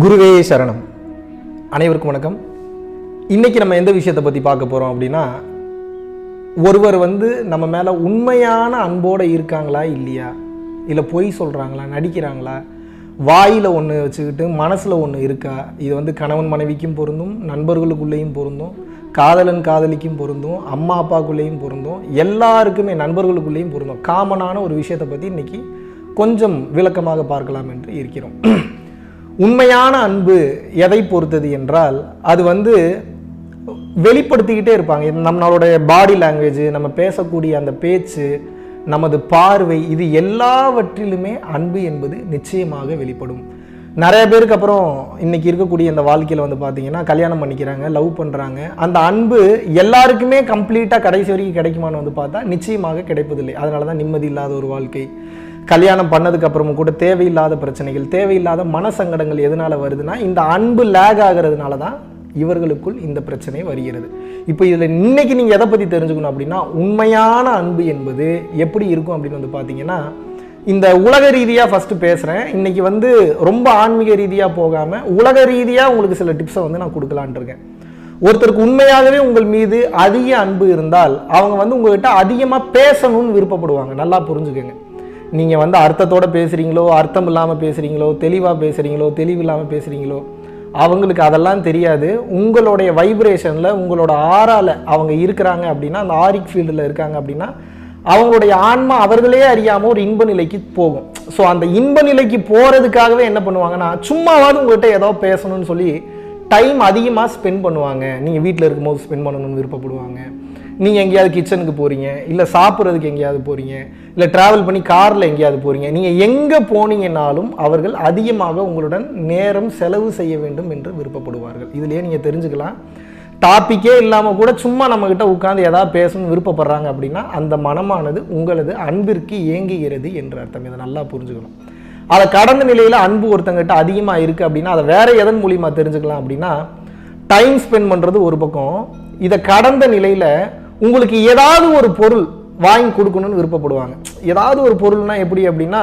குருவே சரணம். அனைவருக்கும் வணக்கம். இன்னைக்கு நம்ம எந்த விஷயத்தை பற்றி பார்க்க போகிறோம் அப்படின்னா ஒருவர் வந்து நம்ம மேலே உண்மையான அன்போடு இருக்காங்களா இல்லையா? இல்லை பொய் சொல்கிறாங்களா நடிக்கிறாங்களா? வாயில் ஒன்று வச்சுக்கிட்டு மனசில் ஒன்று இருக்கா? இது வந்து கணவன் மனைவிக்கும் பொருந்தும் நண்பர்களுக்குள்ளேயும் பொருந்தும் காதலன் காதலிக்கும் பொருந்தும் அம்மா அப்பாக்குள்ளேயும் பொருந்தும் எல்லாருக்குமே நண்பர்களுக்குள்ளேயும் பொருந்தும். காமனான ஒரு விஷயத்தை பற்றி இன்றைக்கி கொஞ்சம் விளக்கமாக பார்க்கலாம் என்று இருக்கிறோம். உண்மையான அன்பு எதை பொறுத்தது என்றால் அது வந்து வெளிப்படுத்திக்கிட்டே இருப்பாங்க. நம்மளுடைய பாடி லாங்குவேஜ் நம்ம பேசக்கூடிய அந்த பேச்சு நமது பார்வை இது எல்லாவற்றிலுமே அன்பு என்பது நிச்சயமாக வெளிப்படும். நிறைய பேருக்கு அப்புறம் இன்னைக்கு இருக்கக்கூடிய இந்த வாழ்க்கையில் வந்து பார்த்தீங்கன்னா கல்யாணம் பண்ணிக்கிறாங்க லவ் பண்ணுறாங்க அந்த அன்பு எல்லாருக்குமே கம்ப்ளீட்டாக கடைசி வரைக்கும் கிடைக்குமான்னு வந்து பார்த்தா நிச்சயமாக கிடைப்பதில்லை. அதனால தான் நிம்மதி இல்லாத ஒரு வாழ்க்கை. கல்யாணம் பண்ணதுக்கு அப்புறமும் கூட தேவையில்லாத பிரச்சனைகள் தேவையில்லாத மனசங்கடங்கள் எதனால வருதுன்னா இந்த அன்பு லேக் ஆகிறதுனால தான் இவர்களுக்குள் இந்த பிரச்சனை வருகிறது. இப்போ இதில் இன்னைக்கு நீங்கள் எதை பற்றி தெரிஞ்சுக்கணும் அப்படின்னா உண்மையான அன்பு என்பது எப்படி இருக்கும் அப்படின்னு வந்து பார்த்தீங்கன்னா இந்த உலக ரீதியாக ஃபஸ்ட்டு பேசுகிறேன் இன்றைக்கி வந்து ரொம்ப ஆன்மீக ரீதியாக போகாமல் உலக ரீதியாக உங்களுக்கு சில டிப்ஸை வந்து நான் கொடுக்கலான்ட்டு இருக்கேன். ஒருத்தருக்கு உண்மையாகவே உங்கள் மீது அதிக அன்பு இருந்தால் அவங்க வந்து உங்கள்கிட்ட அதிகமாக பேசணும்னு விருப்பப்படுவாங்க. நல்லா புரிஞ்சுக்கோங்க. நீங்கள் வந்து அர்த்தத்தோட பேசுகிறீங்களோ அர்த்தம் இல்லாமல் பேசுகிறீங்களோ தெளிவாக பேசுகிறீங்களோ தெளிவு இல்லாமல் பேசுகிறீங்களோ அவங்களுக்கு அதெல்லாம் தெரியாது. உங்களுடைய வைப்ரேஷனில் உங்களோட ஆறால் அவங்க இருக்கிறாங்க அப்படின்னா அந்த ஆரிக் ஃபீல்டில் இருக்காங்க அப்படின்னா அவங்களுடைய ஆன்மா அவர்களே அறியாமல் ஒரு இன்ப நிலைக்கு போகும். ஸோ அந்த இன்ப நிலைக்கு போகிறதுக்காகவே என்ன பண்ணுவாங்கன்னா சும்மாவாவது உங்கள்கிட்ட ஏதோ பேசணும்னு சொல்லி டைம் அதிகமாக ஸ்பெண்ட் பண்ணுவாங்க. நீங்கள் வீட்டில் இருக்கும்போது ஸ்பெண்ட் பண்ணணும்னு விருப்பப்படுவாங்க. நீங்கள் எங்கேயாவது கிச்சனுக்கு போகிறீங்க இல்லை சாப்பிட்றதுக்கு எங்கேயாவது போகிறீங்க இல்லை ட்ராவல் பண்ணி காரில் எங்கேயாவது போகிறீங்க நீங்கள் எங்கே போனீங்கன்னாலும் அவர்கள் அதிகமாக உங்களுடன் நேரம் செலவு செய்ய வேண்டும் என்று விருப்பப்படுவார்கள். இதுலேயே நீங்கள் தெரிஞ்சுக்கலாம். டாப்பிக்கே இல்லாமல் கூட சும்மா நம்மக்கிட்ட உட்காந்து எதாவது பேசணும்னு விருப்பப்படுறாங்க அப்படின்னா அந்த மனமானது உங்களது அன்பிற்கு ஏங்குகிறது என்று அர்த்தம். இதை நல்லா புரிஞ்சுக்கணும். அதை கடந்த நிலையில் அன்பு ஒருத்தங்கிட்ட அதிகமாக இருக்குது அப்படின்னா அதை வேறு எதன் மூலியமாக தெரிஞ்சுக்கலாம் அப்படின்னா டைம் ஸ்பெண்ட் பண்ணுறது ஒரு பக்கம். இதை கடந்த நிலையில் உங்களுக்கு ஏதாவது ஒரு பொருள் வாங்கி கொடுக்கணும்னு விருப்பப்படுவாங்க. ஏதாவது ஒரு பொருள்னா எப்படி அப்படின்னா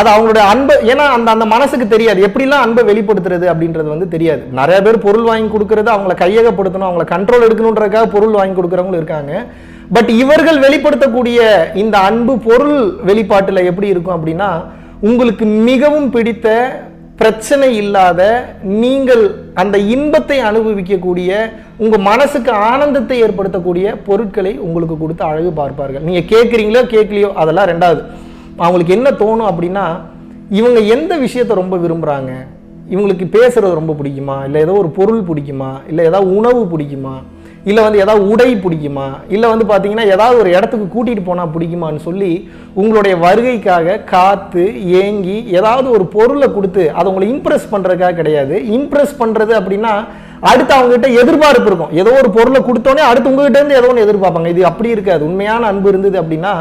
அது அவங்களுடைய அன்பை ஏன்னா அந்த அந்த மனசுக்கு தெரியாது. எப்படிலாம் அன்பை வெளிப்படுத்துறது அப்படின்றது வந்து தெரியாது. நிறைய பேர் பொருள் வாங்கி கொடுக்கறது அவங்கள கையகப்படுத்தணும் அவங்கள கண்ட்ரோல் எடுக்கணுன்றதுக்காக பொருள் வாங்கி கொடுக்குறவங்களும் இருக்காங்க. பட் இவர்கள் வெளிப்படுத்தக்கூடிய இந்த அன்பு பொருள் வெளிப்பாட்டில் எப்படி இருக்கும் அப்படின்னா உங்களுக்கு மிகவும் பிடித்த பிரச்சனை இல்லாத நீங்கள் அந்த இன்பத்தை அனுபவிக்கக்கூடிய உங்கள் மனசுக்கு ஆனந்தத்தை ஏற்படுத்தக்கூடிய பொருட்களை உங்களுக்கு கொடுத்து அழகு பார்ப்பார்கள். நீங்கள் கேட்குறீங்களோ கேட்கலையோ அதெல்லாம் ரெண்டாவது. அவங்களுக்கு என்ன தோணும் அப்படின்னா இவங்க எந்த விஷயத்தை ரொம்ப விரும்புகிறாங்க இவங்களுக்கு பேசுகிறது ரொம்ப பிடிக்குமா? இல்லை ஏதோ ஒரு பொருள் பிடிக்குமா? இல்லை ஏதாவது உணவு பிடிக்குமா? இல்லை வந்து ஏதாவது உடை பிடிக்குமா? இல்லை வந்து பார்த்தீங்கன்னா ஏதாவது ஒரு இடத்துக்கு கூட்டிகிட்டு போனால் பிடிக்குமான்னு சொல்லி உங்களுடைய வருகைக்காக காத்து ஏங்கி ஏதாவது ஒரு பொருளை கொடுத்து அதை உங்களை இம்ப்ரெஸ் பண்ணுறதுக்காக கிடையாது. இம்ப்ரெஸ் பண்ணுறது அப்படின்னா அடுத்து அவங்ககிட்ட எதிர்பார்ப்பு இருக்கும். ஏதோ ஒரு பொருளை கொடுத்தோன்னே அடுத்து உங்ககிட்டேருந்து ஏதோ ஒன்று எதிர்பார்ப்பாங்க. இது அப்படி இருக்காது. உண்மையான அன்பு இருந்தது அப்படின்னா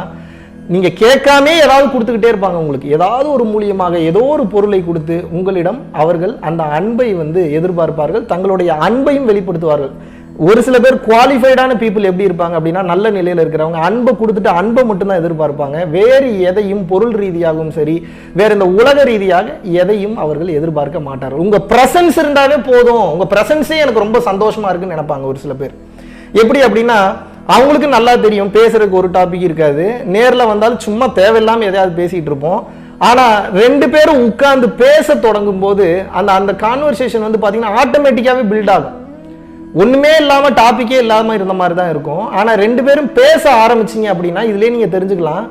நீங்கள் கேட்காமே ஏதாவது கொடுத்துக்கிட்டே இருப்பாங்க உங்களுக்கு. ஏதாவது ஒரு மூலியமாக ஏதோ ஒரு பொருளை கொடுத்து உங்களிடம் அவர்கள் அந்த அன்பை வந்து எதிர்பார்ப்பார்கள். தங்களுடைய அன்பையும் வெளிப்படுத்துவார்கள். ஒரு சில பேர் குவாலிஃபைடான பீப்புள் எப்படி இருப்பாங்க அப்படின்னா நல்ல நிலையில் இருக்கிறவங்க அன்பை கொடுத்துட்டு அன்பை மட்டும்தான் எதிர்பார்ப்பாங்க. வேறு எதையும் பொருள் ரீதியாகவும் சரி வேற இந்த உலக ரீதியாக எதையும் அவர்கள் எதிர்பார்க்க மாட்டார்கள். உங்க பிரசன்ஸ் இருந்தாலே போதும். உங்க பிரசன்ஸே எனக்கு ரொம்ப சந்தோஷமா இருக்குன்னு நினைப்பாங்க ஒரு சில பேர். எப்படி அப்படின்னா அவங்களுக்கு நல்லா தெரியும் பேசுறதுக்கு ஒரு டாபிக் இருக்காது. நேரில் வந்தாலும் சும்மா தேவையில்லாமல் எதையாவது பேசிட்டு இருப்போம். ஆனால் ரெண்டு பேரும் உட்காந்து பேச தொடங்கும் போது அந்த அந்த கான்வர்சேஷன் வந்து பார்த்தீங்கன்னா ஆட்டோமேட்டிக்காகவே பில்ட் ஆகும். ஒன்றுமே இல்லாமல் டாப்பிக்கே இல்லாமல் இருந்த மாதிரி தான் இருக்கும். ஆனால் ரெண்டு பேரும் பேச ஆரம்பிச்சீங்க அப்படின்னா இதுலேயே நீங்கள் தெரிஞ்சுக்கலாம்.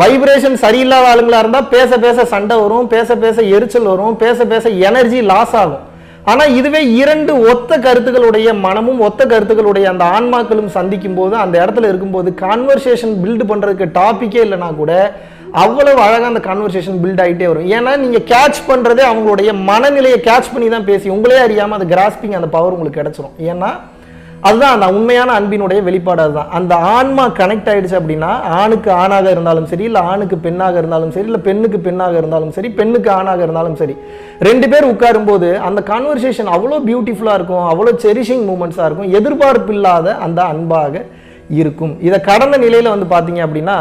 வைப்ரேஷன் சரியில்லாத ஆளுங்களாக இருந்தால் பேச பேச சண்டை வரும் பேச பேச எரிச்சல் வரும் பேச பேச எனர்ஜி லாஸ் ஆகும். ஆனால் இதுவே இரண்டு ஒத்த கருத்துக்களுடைய மனமும் ஒத்த கருத்துக்களுடைய அந்த ஆன்மாக்களும் சந்திக்கும் போது அந்த இடத்துல இருக்கும்போது கான்வர்சேஷன் பில்டு பண்ணுறதுக்கு டாப்பிக்கே இல்லைனா கூட அவ்வளவு அழகாக அந்த கான்வர்சேஷன் பில்ட் ஆகிட்டே வரும். ஏன்னா நீங்கள் கேட்ச் பண்ணுறதே அவங்களுடைய மனநிலையை கேட்ச் பண்ணி தான் பேசி உங்களே அறியாமல் அந்த கிராஸ்பிங் அந்த பவர் உங்களுக்கு கிடைச்சிரும். ஏன்னா அதுதான் அந்த உண்மையான அன்பினுடைய வெளிப்பாடு அதுதான். அந்த ஆன்மா கனெக்ட் ஆகிடுச்சு அப்படின்னா ஆணுக்கு ஆணாக இருந்தாலும் சரி இல்லை ஆணுக்கு பெண்ணாக இருந்தாலும் சரி இல்லை பெண்ணுக்கு பெண்ணாக இருந்தாலும் சரி பெண்ணுக்கு ஆணாக இருந்தாலும் சரி ரெண்டு பேர் உட்காரும்போது அந்த கான்வர்சேஷன் அவ்வளோ பியூட்டிஃபுல்லாக இருக்கும் அவ்வளோ செரிஷிங் மூமெண்ட்ஸாக இருக்கும் எதிர்பார்ப்பு இல்லாத அந்த அன்பாக இருக்கும். இதை கடந்த நிலையில் வந்து பார்த்தீங்க அப்படின்னா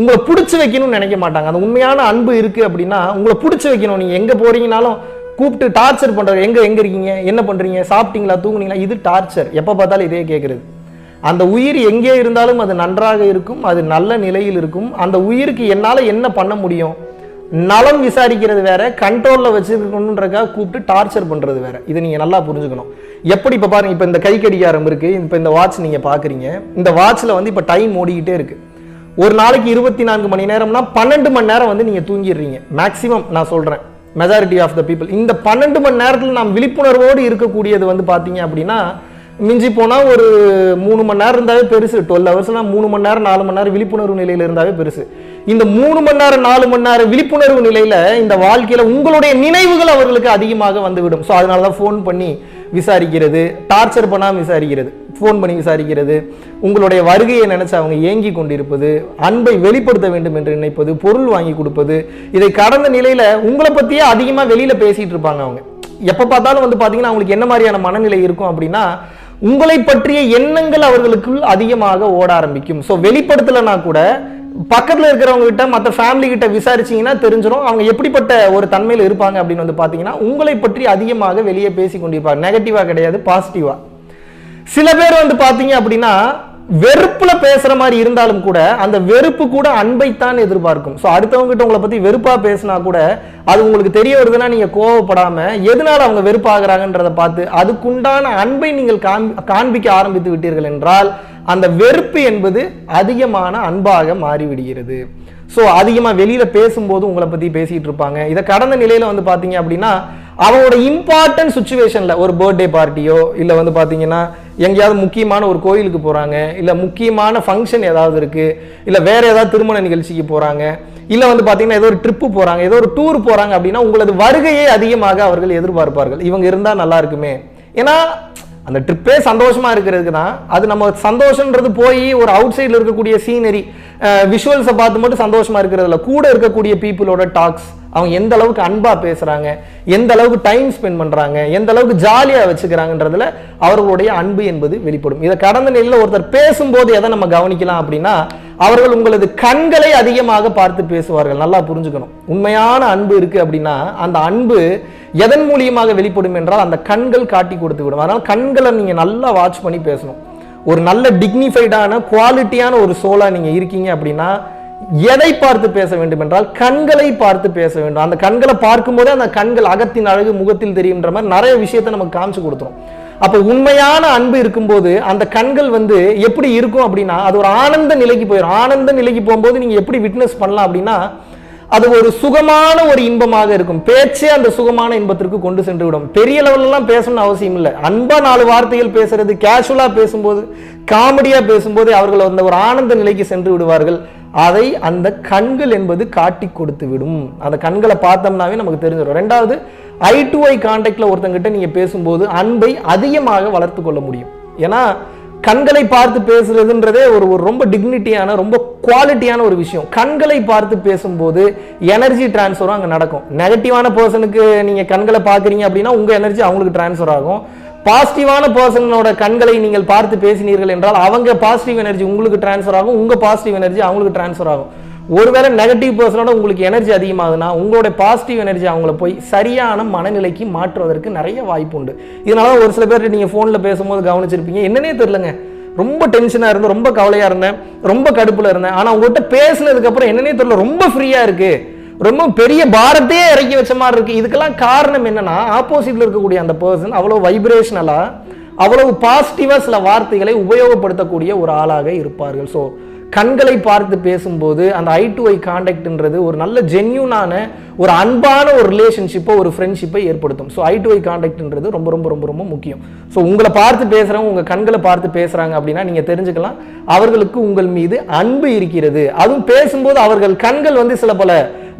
உங்களை பிடிச்சி வைக்கணும்னு நினைக்க மாட்டாங்க. அந்த உண்மையான அன்பு இருக்குது அப்படின்னா உங்களை பிடிச்சி வைக்கணும். நீங்கள் எங்கே போறீங்கனாலும் கூப்பிட்டு டார்ச்சர் பண்ணுறது எங்கே எங்கே இருக்கீங்க? என்ன பண்ணுறீங்க சாப்பிட்டீங்களா? தூங்குனீங்களா? இது டார்ச்சர் எப்போ பார்த்தாலும் இதே கேட்குறது அந்த உயிர் எங்கே இருந்தாலும் அது நன்றாக இருக்கும். அது நல்ல நிலையில் இருக்கும். அந்த உயிருக்கு என்னால் என்ன பண்ண முடியும்? நலம் விசாரிக்கிறது வேற கண்ட்ரோலில் வச்சுருக்கணுன்றக்காக கூப்பிட்டு டார்ச்சர் பண்ணுறது வேற. இதை நீங்கள் நல்லா புரிஞ்சுக்கணும். எப்படி இப்போ பாருங்க இப்போ இந்த கை கடிகாரம் இருக்குது இப்போ இந்த வாட்ச் நீங்கள் பார்க்குறீங்க இந்த வாட்சில் வந்து இப்போ டைம் ஓடிக்கிட்டே இருக்குது ஒரு நாளைக்கு இருபத்தி நான்கு மணி நேரம்னா பன்னெண்டு மணி நேரம் வந்து நீங்கள் தூங்கிடுறீங்க. மேக்ஸிமம் நான் சொல்கிறேன் மெஜாரிட்டி ஆஃப் த பீப்புள் இந்த பன்னெண்டு மணி நேரத்தில் நாம் விழிப்புணர்வோடு இருக்கக்கூடியது வந்து பார்த்தீங்க அப்படின்னா மிஞ்சி போனால் ஒரு மூணு மணி நேரம் இருந்தாவே பெருசு. டுவெல் ஹவர்ஸ்னா மூணு மணி நேரம் நாலு மணி நேரம் விழிப்புணர்வு நிலையில் இருந்தாவே பெருசு. இந்த மூணு மணி நேரம் நாலு மணி நேரம் விழிப்புணர்வு நிலையில் இந்த வாழ்க்கையில் உங்களுடைய நினைவுகள் அவர்களுக்கு அதிகமாக வந்துவிடும். ஸோ அதனால தான் ஃபோன் பண்ணி விசாரிக்கிறது டார்ச்சர் பண்ணாமல் விசாரிக்கிறது ஃபோன் பண்ணி விசாரிக்கிறது உங்களுடைய வருகையை நினச்சி அவங்க ஏங்கி கொண்டிருப்பது அன்பை வெளிப்படுத்த வேண்டும் என்று நினைப்பது பொருள் வாங்கி கொடுப்பது இதை கடந்த நிலையில் உங்களை பற்றியே அதிகமாக வெளியில் பேசிகிட்டு இருப்பாங்க அவங்க. எப்போ பார்த்தாலும் வந்து பார்த்தீங்கன்னா அவங்களுக்கு என்ன மாதிரியான மனநிலை இருக்கும் அப்படின்னா உங்களை பற்றிய எண்ணங்கள் அவர்களுக்குள் அதிகமாக ஓட ஆரம்பிக்கும். ஸோ வெளிப்படுத்தலைன்னா கூட பக்கத்தில் இருக்கிறவங்க கிட்ட மற்ற ஃபேமிலி கிட்ட விசாரிச்சீங்கன்னா தெரிஞ்சிடும் அவங்க எப்படிப்பட்ட ஒரு தன்மையில் இருப்பாங்க அப்படின்னு வந்து பார்த்தீங்கன்னா உங்களை பற்றி அதிகமாக வெளியே பேசி கொண்டிருப்பாங்க. நெகட்டிவாக கிடையாது பாசிட்டிவாக சில பேர் வந்து பார்த்தீங்க அப்படின்னா வெறுப்பில் பேசுகிற மாதிரி இருந்தாலும் கூட அந்த வெறுப்பு கூட அன்பைத்தான் எதிர்பார்க்கும். ஸோ அடுத்தவங்க கிட்ட உங்களை பற்றி வெறுப்பாக பேசினா கூட அது உங்களுக்கு தெரிய வருதுன்னா நீங்கள் கோவப்படாமல் எதனால் அவங்க வெறுப்பாகிறாங்கன்றதை பார்த்து அதுக்குண்டான அன்பை நீங்கள் காண்- காண்பிக்க ஆரம்பித்து விட்டீர்கள் என்றால் அந்த வெறுப்பு என்பது அதிகமான அன்பாக மாறிவிடுகிறது. ஸோ அதிகமாக வெளியில் பேசும்போது உங்களை பற்றி பேசிகிட்டு இருப்பாங்க. இதை கடந்த நிலையில் வந்து பார்த்தீங்க அப்படின்னா அவங்களோட இம்பார்ட்டன்ட் சுச்சுவேஷனில் ஒரு பர்த்டே பார்ட்டியோ இல்லை வந்து பார்த்தீங்கன்னா எங்கேயாவது முக்கியமான ஒரு கோயிலுக்கு போகிறாங்க இல்லை முக்கியமான ஃபங்க்ஷன் ஏதாவது இருக்குது இல்லை வேறு ஏதாவது திருமண நிகழ்ச்சிக்கு போகிறாங்க இல்லை வந்து பார்த்தீங்கன்னா ஏதோ ஒரு ட்ரிப்பு போகிறாங்க ஏதோ ஒரு டூர் போகிறாங்க அப்படின்னா உங்களது வருகையே அதிகமாக அவர்கள் எதிர்பார்ப்பார்கள். இவங்க இருந்தால் நல்லா இருக்குமே. ஏன்னா அந்த ட்ரிப்பே சந்தோஷமாக இருக்கிறதுக்கு தான் அது நம்ம சந்தோஷன்றது போய் ஒரு அவுட் சைடில் இருக்கக்கூடிய சீனரி விஷுவல்ஸை பார்த்து மட்டும் சந்தோஷமாக இருக்கிறதுல கூட இருக்கக்கூடிய பீப்புளோட டாக்ஸ் அவங்க எந்த அளவுக்கு அன்பா பேசுறாங்க எந்த அளவுக்கு டைம் ஸ்பெண்ட் பண்றாங்க எந்த அளவுக்கு ஜாலியா வச்சுக்கிறாங்கன்றதுல அவர்களுடைய அன்பு என்பது வெளிப்படும். இதை கடந்த நிலையில் ஒருத்தர் பேசும்போது எதை நம்ம கவனிக்கலாம் அப்படின்னா அவர்கள் உங்களது கண்களை அதிகமாக பார்த்து பேசுவார்கள். நல்லா புரிஞ்சுக்கணும். உண்மையான அன்பு இருக்கு அப்படின்னா அந்த அன்பு எதன் மூலியமாக வெளிப்படும் என்றால் அந்த கண்கள் காட்டி கொடுத்து விடும் அதனால கண்களை நீங்க நல்லா வாட்ச் பண்ணி பேசணும். ஒரு நல்ல டிக்னிஃபைடான குவாலிட்டியான ஒரு சோலா நீங்க இருக்கீங்க அப்படின்னா எதை பார்த்து பேச வேண்டும் என்றால் கண்களை பார்த்து பேச வேண்டும். அந்த கண்களை பார்க்கும்போதே அந்த கண்கள் அகத்தின் அழகு முகத்தில் தெரியுன்ற மாதிரி நிறைய விஷயத்தை நமக்கு காமிச்சு கொடுத்துரும். அப்போ உண்மையான அன்பு இருக்கும்போது அந்த கண்கள் வந்து எப்படி இருக்கும் அப்படின்னா அது ஒரு ஆனந்த நிலைக்கு போயிடும் ஆனந்த நிலைக்கு போகும்போது நீங்க எப்படி விட்னஸ் பண்ணலாம் அப்படின்னா அது ஒரு சுகமான ஒரு இன்பமாக இருக்கும். பேச்சே அந்த சுகமான இன்பத்திற்கு கொண்டு சென்று விடும். பெரிய லெவல்லாம் பேசணும்னு அவசியம் இல்லை. அன்பா நாலு வார்த்தைகள் பேசுறது கேஷுவலா பேசும்போது காமெடியா பேசும்போது அவர்கள் அந்த ஒரு ஆனந்த நிலைக்கு சென்று விடுவார்கள். அதை அந்த கண்கள் என்பது காட்டி கொடுத்து விடும். அந்த கண்களை பார்த்தோம்னாவே நமக்கு தெரிஞ்சிடும் ரெண்டாவது ஐ டு ஐ கான்டாக்டில் ஒருத்தங்கிட்ட நீங்கள் பேசும்போது அன்பை அதிகமாக வளர்த்து கொள்ள முடியும். ஏன்னா கண்களை பார்த்து பேசுறதுன்றதே ஒரு ஒரு ரொம்ப டிக்னிட்டியான ரொம்ப குவாலிட்டியான ஒரு விஷயம். கண்களை பார்த்து பேசும்போது எனர்ஜி டிரான்ஸ்ஃபரும் அங்கே நடக்கும். நெகட்டிவான பர்சனுக்கு நீங்கள் கண்களை பார்க்குறீங்க அப்படின்னா உங்கள் எனர்ஜி அவங்களுக்கு டிரான்ஸ்ஃபர் ஆகும். பாசிட்டிவான பர்சனோட கண்களை நீங்கள் பார்த்து பேசினீர்கள் என்றால் அவங்க பாசிட்டிவ் எனர்ஜி உங்களுக்கு டிரான்ஸ்ஃபர் ஆகும் உங்கள் பாசிட்டிவ் எனர்ஜி அவங்களுக்கு டிரான்ஸ்ஃபர் ஆகும். ஒருவேளை நெகட்டிவ் பர்சனோட உங்களுக்கு எனர்ஜி அதிகமாகுதுன்னா உங்களோட பாசிட்டிவ் எனர்ஜி அவங்கள போய் சரியான மனநிலைக்கு மாற்றுவதற்கு நிறைய வாய்ப்பு உண்டு. இதனால ஒரு சில பேர் நீங்கள் ஃபோனில் பேசும்போது கவனிச்சிருப்பீங்க. என்னன்னே தெரிலங்க ரொம்ப டென்ஷனாக இருந்தேன் ரொம்ப கவலையாக இருந்தேன் ரொம்ப கடுப்பில் இருந்தேன். ஆனால் உங்கள்கிட்ட பேசினதுக்கப்புறம் என்னன்னே தெரில ரொம்ப ஃப்ரீயாக இருக்குது ரொம்ப பெரிய பாரத்தையே இறக்கி வச்ச மாதிரி இருக்கு. இதுக்கெல்லாம் காரணம் என்னன்னா ஆப்போசிட்ல இருக்கக்கூடிய அந்த பர்சன் அவ்வளோ வைப்ரேஷனலா அவ்வளவு பாசிட்டிவா சில வார்த்தைகளை உபயோகப்படுத்தக்கூடிய ஒரு ஆளாக இருப்பார்கள். ஸோ கண்களை பார்த்து பேசும்போது அந்த ஐ டு ஐ கான்டாக்ட்ன்றது ஒரு நல்ல ஜென்யூனான ஒரு அன்பான ஒரு ரிலேஷன்ஷிப்போ ஒரு ஃப்ரெண்ட்ஷிப்பை ஏற்படுத்தும். ஸோ ஐ டு ஐ கான்டாக்ட்ன்றது ரொம்ப ரொம்ப ரொம்ப ரொம்ப முக்கியம். ஸோ உங்களை பார்த்து பேசுகிறவங்க உங்கள் கண்களை பார்த்து பேசுகிறாங்க அப்படின்னா நீங்கள் தெரிஞ்சுக்கலாம் அவர்களுக்கு உங்கள் மீது அன்பு இருக்கிறது. அதுவும் பேசும்போது அவர்கள் கண்கள் வந்து சில பல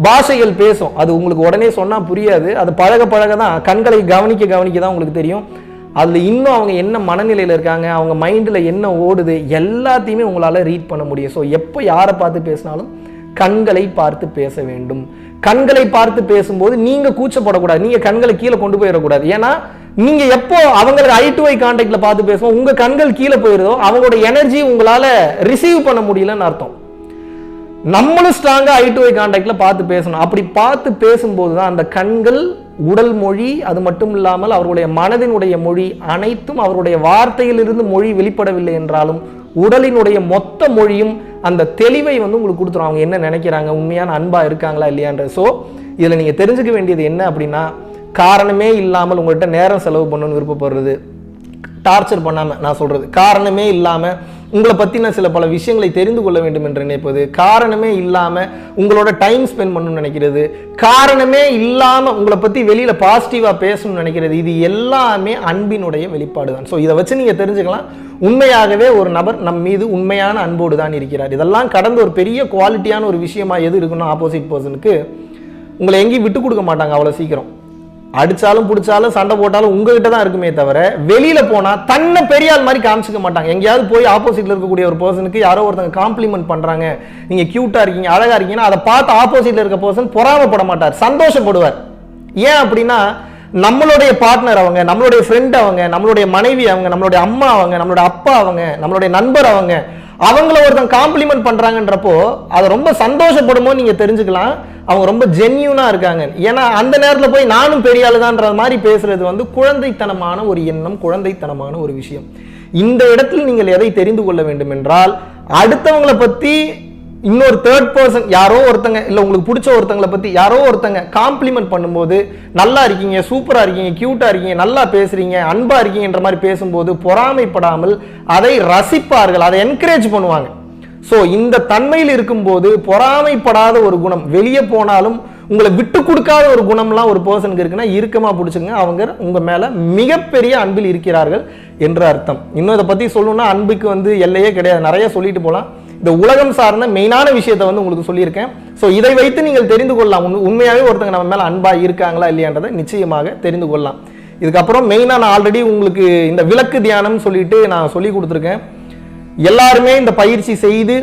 பாஷைகள் பேசும். அது உங்களுக்கு உடனே சொன்னால் புரியாது. அது பழக பழக தான் கண்களை கவனிக்க கவனிக்க தான் உங்களுக்கு தெரியும். அதில் இன்னும் அவங்க என்ன மனநிலையில் இருக்காங்க அவங்க மைண்டில் என்ன ஓடுது எல்லாத்தையுமே உங்களால் ரீட் பண்ண முடியும். ஸோ எப்போ யாரை பார்த்து பேசினாலும் கண்களை பார்த்து பேச வேண்டும். கண்களை பார்த்து பேசும்போது நீங்கள் கூச்சப்படக்கூடாது. நீங்கள் கண்களை கீழே கொண்டு போயிடக்கூடாது. ஏன்னா நீங்கள் எப்போ அவங்களுக்கு ஐ டு ஐ கான்டாக்டில் பார்த்து பேசுவோம் உங்கள் கண்கள் கீழே போயிருதோ அவங்களோட எனர்ஜி உங்களால் ரிசீவ் பண்ண முடியலன்னு அர்த்தம். நம்மளும் ஸ்ட்ராங்காக ஐ டு ஐ கான்டாக்டில் பார்த்து பேசணும். அப்படி பார்த்து பேசும்போது தான் அந்த கண்கள் உடல் மொழி அது மட்டும் இல்லாமல் அவருடைய மனதினுடைய மொழி அனைத்தும் அவருடைய வார்த்தையிலிருந்து மொழி வெளிப்படவில்லை என்றாலும் உடலினுடைய மொத்த மொழியும் அந்த தெளிவை வந்து உங்களுக்கு கொடுத்துரும். அவங்க என்ன நினைக்கிறாங்க? உண்மையான அன்பாக இருக்காங்களா இல்லையான்ற. ஸோ இதில் நீங்கள் தெரிஞ்சுக்க வேண்டியது என்ன அப்படின்னா காரணமே இல்லாமல் உங்கள்கிட்ட நேரம் செலவு பண்ணணும்னு விருப்பப்படுறது. டார்ச்சர் பண்ணாமல் நான் சொல்கிறது காரணமே இல்லாமல் உங்களை பற்றின சில பல விஷயங்களை தெரிந்து கொள்ள வேண்டும் என்று நினைப்பது காரணமே இல்லாமல் உங்களோட டைம் ஸ்பெண்ட் பண்ணணும்னு நினைக்கிறது காரணமே இல்லாமல் உங்களை பற்றி வெளியில் பாசிட்டிவாக பேசணும்னு நினைக்கிறது இது எல்லாமே அன்பினுடைய வெளிப்பாடு தான் ஸோ இதை வச்சு நீங்கள் தெரிஞ்சுக்கலாம். உண்மையாகவே ஒரு நபர் நம் மீது உண்மையான அன்போடு தான் இருக்கிறார். இதெல்லாம் கடந்த ஒரு பெரிய குவாலிட்டியான ஒரு விஷயமா எது இருக்குன்னா ஆப்போசிட் பர்சனுக்கு உங்களை எங்கேயும் விட்டு கொடுக்க மாட்டாங்க அவ்வளோ சீக்கிரம். அடிச்சாலும் பிடிச்சாலும் சண்டை போட்டாலும் உங்ககிட்ட தான் இருக்குமே தவிர வெளியில போனா தன்னை பெரியாள் மாதிரி காமிச்சிக்க மாட்டாங்க. எங்கேயாவது போய் ஆப்போசிட்ல இருக்கக்கூடிய ஒரு பர்சனுக்கு யாரோ ஒருத்தங்க காம்ப்ளிமெண்ட் பண்றாங்க. நீங்க கியூட்டா இருக்கீங்க அழகா இருக்கீங்கன்னா அதை பார்த்து ஆப்போசிட்ல இருக்க பர்சன் பொறாமப்பட மாட்டார் சந்தோஷப்படுவார். ஏன் அப்படின்னா நம்மளுடைய பார்ட்னர் அவங்க நம்மளுடைய ஃப்ரெண்ட் அவங்க நம்மளுடைய மனைவி அவங்க நம்மளுடைய அம்மா அவங்க நம்மளுடைய அப்பா அவங்க நம்மளுடைய நண்பர் அவங்க அவங்கள ஒருத்தன் காம்ப்ளிமெண்ட் பண்ணுறாங்கன்றப்போ அதை ரொம்ப சந்தோஷப்படுமோ நீங்கள் தெரிஞ்சுக்கலாம். அவங்க ரொம்ப ஜென்யூனாக இருக்காங்க. ஏன்னா அந்த நேரத்தில் போய் நானும் பெரிய ஆளுதான்ற மாதிரி பேசுறது வந்து குழந்தைத்தனமான ஒரு எண்ணம் குழந்தைத்தனமான ஒரு விஷயம். இந்த இடத்தில் நீங்கள் எதை தெரிந்து கொள்ள வேண்டும் என்றால் அடுத்தவங்களை பற்றி இன்னொரு தேர்ட் பர்சன் யாரோ ஒருத்தங்க இல்லை உங்களுக்கு பிடிச்ச ஒருத்தங்களை பற்றி யாரோ ஒருத்தங்க காம்ப்ளிமெண்ட் பண்ணும்போது நல்லா இருக்கீங்க சூப்பராக இருக்கீங்க க்யூட்டாக இருக்கீங்க நல்லா பேசுகிறீங்க அன்பாக இருக்கீங்கன்ற மாதிரி பேசும்போது பொறாமைப்படாமல் அதை ரசிப்பார்கள் அதை என்கரேஜ் பண்ணுவாங்க. ஸோ இந்த தன்மையில் இருக்கும்போது பொறாமைப்படாத ஒரு குணம் வெளியே போனாலும் உங்களை விட்டு கொடுக்காத ஒரு குணம்லாம் ஒரு பர்சனுக்கு இருக்குன்னா இறுக்கமாக பிடிச்சிங்க அவங்க உங்கள் மேலே மிகப்பெரிய அன்பில் இருக்கிறார்கள் என்று அர்த்தம். இன்னும் இதை பற்றி சொல்லணும்னா அன்புக்கு வந்து எல்லையே கிடையாது. நிறைய சொல்லிட்டு போகலாம். இந்த உலகம் சார்ந்த மெயினான விஷயத்தை வந்து உங்களுக்கு சொல்லியிருக்கேன். ஸோ இதை வைத்து நீங்கள் தெரிந்து கொள்ளலாம். உண்மையாகவே ஒருத்தங்க நம்ம மேலே அன்பாக இருக்காங்களா இல்லையான்றதை நிச்சயமாக தெரிந்து கொள்ளலாம். இதுக்கப்புறம் மெயினாக நான் ஆல்ரெடி உங்களுக்கு இந்த விளக்கு தியானம் சொல்லிட்டு நான் சொல்லி கொடுத்துருக்கேன். எல்லாருமே இந்த பயிற்சி செய்து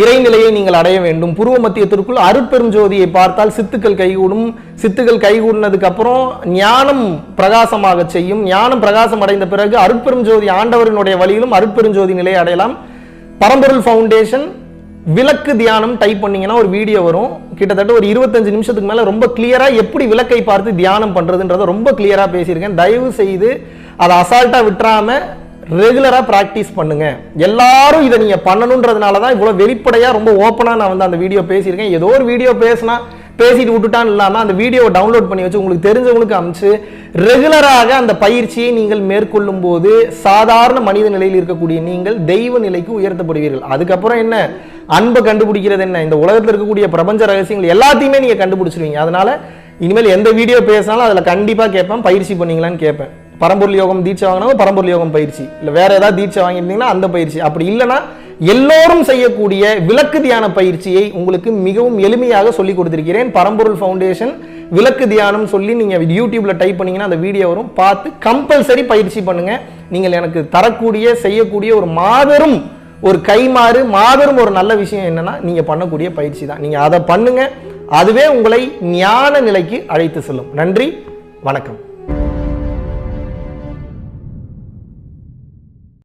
இறைநிலையை நீங்கள் அடைய வேண்டும். புருவ மத்தியத்திற்குள் அருட்பெரும் ஜோதியை பார்த்தால் சித்துக்கள் கைகூடும். சித்துக்கள் கைகூடினதுக்கு அப்புறம் ஞானம் பிரகாசமாக செய்யும். ஞானம் பிரகாசம் அடைந்த பிறகு அருட்பெரும் ஜோதி ஆண்டவரினுடைய வழியிலும் அருட்பெரும் ஜோதி நிலையை அடையலாம். பரம்பொருள் ஃபவுண்டேஷன் விளக்கு தியானம் டைப் பண்ணீங்கன்னா ஒரு வீடியோ வரும். கிட்டத்தட்ட ஒரு இருபத்தஞ்சு நிமிஷத்துக்கு மேலே ரொம்ப கிளியராக எப்படி விளக்கை பார்த்து தியானம் பண்ணுறதுன்றத ரொம்ப கிளியராக பேசியிருக்கேன். தயவு செய்து அதை அசால்ட்டாக விட்டுறாமல் ரெகுலராக ப்ராக்டிஸ் பண்ணுங்க. எல்லாரும் இதை நீங்கள் பண்ணணுன்றதுனால தான் இவ்வளோ வெளிப்படையாக ரொம்ப ஓப்பனாக நான் வந்து அந்த வீடியோ பேசியிருக்கேன். ஏதோ ஒரு வீடியோ பேசினா பேசிட்டு விட்டுட்டான்னு இல்லாமல் அந்த வீடியோவை டவுன்லோட் பண்ணி வச்சு உங்களுக்கு தெரிஞ்சவங்களுக்கு அமிச்சு ரெகுலராக அந்த பயிற்சியை நீங்கள் மேற்கொள்ளும் போது சாதாரண மனித நிலையில் இருக்கக்கூடிய நீங்கள் தெய்வ நிலைக்கு உயர்த்தப்படுவீர்கள். அதுக்கப்புறம் என்ன? அன்பை கண்டுபிடிக்கிறது என்ன? இந்த உலகத்தில் இருக்கக்கூடிய பிரபஞ்ச ரகசியங்கள் எல்லாத்தையுமே நீங்கள் கண்டுபிடிச்சிருவீங்க. அதனால இனிமேல் எந்த வீடியோ பேசினாலும் அதில் கண்டிப்பாக கேட்பேன். பயிற்சி பண்ணீங்களான்னு கேட்பேன். பரம்பொருள் யோகம் தீட்சை வாங்கினா பரம்பொருள் யோகம் பயிற்சி. இல்லை வேற ஏதாவது தீட்சை வாங்கியிருந்தீங்கன்னா அந்த பயிற்சி. அப்படி இல்லைன்னா எல்லோரும் செய்யக்கூடிய விளக்கு தியான பயிற்சியை உங்களுக்கு மிகவும் எளிமையாக சொல்லி கொடுத்திருக்கிறேன். பரம்பொருள் ஃபவுண்டேஷன் விளக்கு தியானம் சொல்லி நீங்க யூடியூப்ல டைப் பண்ணீங்கன்னா அந்த வீடியோ வரும். பார்த்து கம்பல்சரி பயிற்சி பண்ணுங்க. நீங்கள் எனக்கு தரக்கூடிய செய்யக்கூடிய ஒரு மாபெரும் ஒரு கைமாறு மாபெரும் ஒரு நல்ல விஷயம் என்னன்னா நீங்க பண்ணக்கூடிய பயிற்சி தான். நீங்க அதை பண்ணுங்க. அதுவே உங்களை ஞான நிலைக்கு அழைத்து செல்லும். நன்றி வணக்கம்.